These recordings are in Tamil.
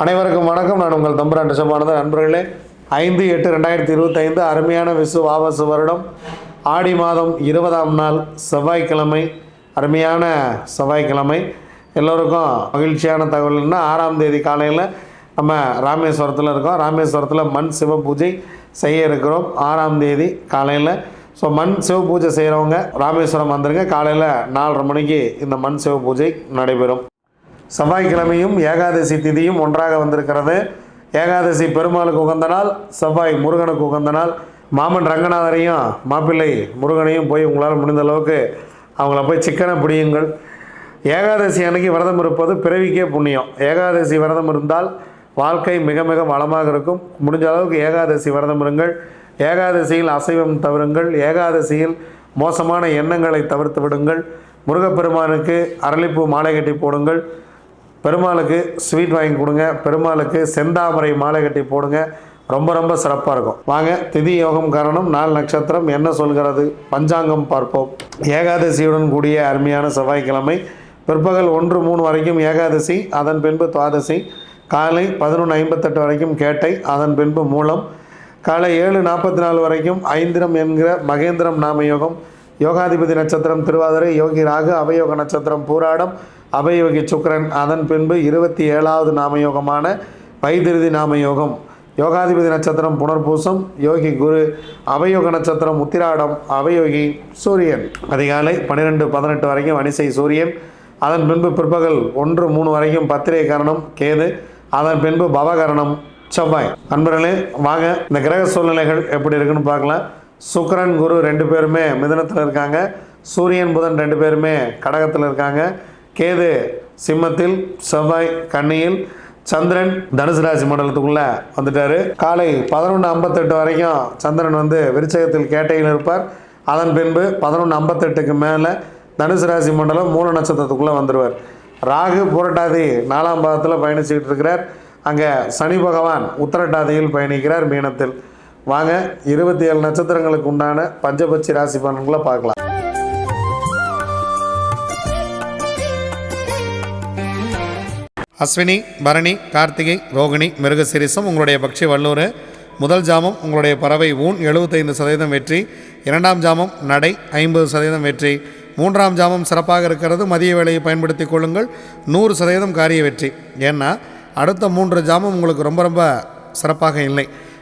அனைவருக்கும் வணக்கம். நான் உங்கள் தம்புரான் ரிஷபானந்த நண்பர்களே ஐந்து எட்டு ரெண்டாயிரத்தி இருபத்தைந்து அருமையான விசு ஆபாச வருடம். ஆடி மாதம் இருபதாம் நாள் செவ்வாய்க்கிழமை அருமையான செவ்வாய்க்கிழமை. எல்லோருக்கும் மகிழ்ச்சியான தகவல்னா ஆறாம் தேதி காலையில் நம்ம ராமேஸ்வரத்தில் இருக்கோம். ராமேஸ்வரத்தில் மண் சிவ பூஜை செய்ய இருக்கிறோம். ஆறாம் தேதி காலையில். ஸோ மண் சிவ பூஜை செய்கிறவங்க ராமேஸ்வரம் வந்துருங்க. காலையில் நாலரை மணிக்கு இந்த மண் சிவ பூஜை நடைபெறும். செவ்வாய்க்கிழமையும் ஏகாதசி திதியும் ஒன்றாக வந்திருக்கிறது. ஏகாதசி பெருமாளுக்கு உகந்த நாள் செவ்வாய் முருகனுக்கு உகந்த நாள். மாமன் ரங்கநாதரையும் மாப்பிள்ளை முருகனையும் போய் உங்களால் முடிந்த அளவுக்கு அவங்கள போய் சிக்கனை பிடியுங்கள். ஏகாதசி அன்னைக்கு விரதம் இருப்பது பிறவிக்கே புண்ணியம். ஏகாதசி விரதம் இருந்தால் வாழ்க்கை மிக மிக வளமாக இருக்கும். முடிஞ்ச அளவுக்கு ஏகாதசி விரதம் இருங்கள். ஏகாதசியில் அசைவம் தவிருங்கள் ஏகாதசியில் மோசமான எண்ணங்களை தவிர்த்து விடுங்கள். முருகப்பெருமானுக்கு அரளிப்பூ மாலை கட்டி போடுங்கள். பெருமாளுக்கு ஸ்வீட் வாங்கி கொடுங்க. பெருமாளுக்கு செந்தாமரை மாலை கட்டி போடுங்க. ரொம்ப ரொம்ப சிறப்பாக இருக்கும். வாங்க திதி யோகம் காரணம் நாள் நட்சத்திரம் என்ன சொல்கிறது? பஞ்சாங்கம் பார்ப்போம். ஏகாதசியுடன் கூடிய அருமையான செவ்வாய்க்கிழமை. பிற்பகல் ஒன்று மூணு வரைக்கும் ஏகாதசி அதன் பின்பு துவாதசி. காலை பதினொன்று ஐம்பத்தெட்டு வரைக்கும் கேட்டை அதன் பின்பு மூலம். காலை ஏழு நாற்பத்தி நாலு வரைக்கும் ஐந்திரம் என்கிற மகேந்திரம் நாம யோகம் யோகாதிபதி நட்சத்திரம் திருவாதிரை யோகி ராகு அவயோக நட்சத்திரம் பூராடம் அபயோகி சுக்கரன். அதன் பின்பு இருபத்தி ஏழாவது நாமயோகமான வைத்திருதி நாமயோகம். யோகாதிபதி நட்சத்திரம் புனர்பூசம் யோகி குரு அவயோக நட்சத்திரம் உத்திராடம் அவயோகி சூரியன். அதிகாலை பன்னிரெண்டு பதினெட்டு வரைக்கும் வனிசை சூரியன். அதன் பின்பு பிற்பகல் ஒன்று மூணு வரைக்கும் பத்திரை கரணம் கேது. அதன் பின்பு பவகரணம் செவ்வாய். அன்பர்களே வாங்க இந்த கிரக சூழ்நிலைகள் எப்படி இருக்குன்னு பார்க்கலாம். சுக்கரன் குரு ரெண்டு பேருமே மிதனத்தில் இருக்காங்க. சூரியன் புதன் ரெண்டு பேருமே கடகத்தில் இருக்காங்க. கேது சிம்மத்தில் செவ்வாய் கண்ணியில் சந்திரன் தனுசு ராசி மண்டலத்துக்குள்ளே வந்துட்டாரு. காலை பதினொன்று ஐம்பத்தெட்டு வரைக்கும் சந்திரன் வந்து விருச்சகத்தில் கேட்டையில் இருப்பார். அதன் பின்பு பதினொன்று ஐம்பத்தெட்டுக்கு மேலே தனுசு ராசி மண்டலம் மூல நட்சத்திரத்துக்குள்ளே வந்துடுவார் ராகு புரட்டாதி நாலாம் பாதத்தில் பயணிச்சுக்கிட்டு இருக்கிறார். அங்கே சனி பகவான் உத்தரட்டாதியில் பயணிக்கிறார் மீனத்தில். வாங்க இருபத்தி ஏழு நட்சத்திரங்களுக்கு உண்டான பஞ்சபட்சி ராசி பலன்களை பார்க்கலாம். அஸ்வினி பரணி கார்த்திகை ரோகிணி மிருகசிரிசம் உங்களுடைய பக்ஷி வல்லூர். முதல் ஜாமம் உங்களுடைய பறவை ஊன் எழுபத்தைந்து சதவீதம் வெற்றி. இரண்டாம் ஜாமம் நடை ஐம்பது சதவீதம் வெற்றி. மூன்றாம் ஜாமம் சிறப்பாக இருக்கிறது மதிய வேலையை பயன்படுத்தி கொள்ளுங்கள் நூறு சதவீதம் காரிய வெற்றி. ஏன்னா அடுத்த மூன்று ஜாமம் உங்களுக்கு ரொம்ப ரொம்ப சிறப்பாக இல்லை.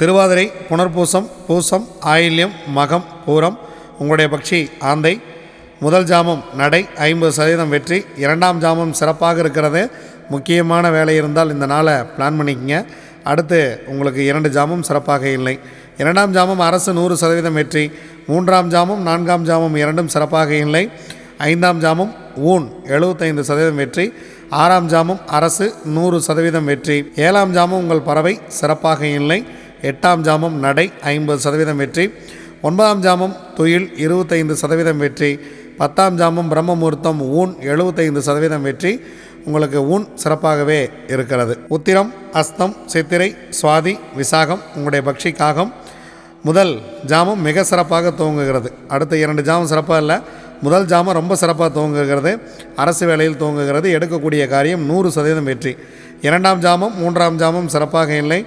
திருவாதிரை புனர்பூசம் பூசம் ஆயில்யம் மகம் பூரம் உங்களுடைய பக்ஷி ஆந்தை. முதல் ஜாமம் நடை ஐம்பது சதவீதம் வெற்றி. இரண்டாம் ஜாமம் சிறப்பாக இருக்கிறது. முக்கியமான வேலை இருந்தால் இந்த நாளை பிளான் பண்ணிக்கங்க. அடுத்து உங்களுக்கு இரண்டு ஜாமம் சிறப்பாக இல்லை. இரண்டாம் ஜாமம் அரசு நூறு சதவீதம் வெற்றி. மூன்றாம் ஜாமம் நான்காம் ஜாமம் இரண்டும் சிறப்பாக இல்லை. ஐந்தாம் ஜாமம் ஊன் எழுபத்தைந்து சதவீதம் வெற்றி. ஆறாம் ஜாமம் அரசு நூறு சதவீதம் வெற்றி. ஏழாம் ஜாமம் உங்கள் பறவை சிறப்பாக இல்லை. எட்டாம் ஜாமம் நடை ஐம்பது சதவீதம் வெற்றி ஒன்பதாம் ஜாமம் துயில் இருபத்தைந்து சதவீதம் வெற்றி பத்தாம் ஜாமம் பிரம்ம முகூர்த்தம் ஊன் எழுபத்தைந்து சதவீதம் வெற்றி. உங்களுக்கு ஊன் சிறப்பாகவே இருக்கிறது. உத்திரம் அஸ்தம் சித்திரை சுவாதி விசாகம் உங்களுடைய பக்ஷி காகம் முதல் ஜாமம் மிக சிறப்பாக துவங்குகிறது. அடுத்த இரண்டு ஜாமம் சிறப்பாக இல்லை முதல் ஜாமம் ரொம்ப சிறப்பாக துவங்குகிறது. அரசு வேலையில் துவங்குகிறது. எடுக்கக்கூடிய காரியம் நூறு சதவீதம் வெற்றி. இரண்டாம் ஜாமம் மூன்றாம் ஜாமம் சிறப்பாக இல்லை.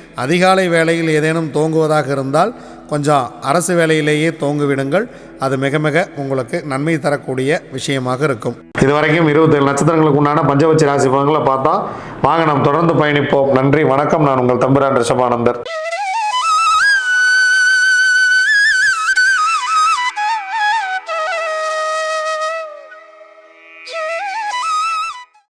அதிகாலை வேளையில் ஏதேனும் தோங்குவதாக இருந்தால் கொஞ்சம் அரசு வேலையிலேயே தோங்குவிடுங்கள். அது மிக மிக உங்களுக்கு நன்மை தரக்கூடிய விஷயமாக இருக்கும். இதுவரைக்கும் இருபத்தேழு நட்சத்திரங்களுக்கு உண்டான பஞ்சபட்ச ராசி பலன்களை பார்த்தா வாங்க நாம் தொடர்ந்து பயணிப்போம். நன்றி வணக்கம். நான் உங்கள் தம்பிரான் ரிஷபானந்தர்.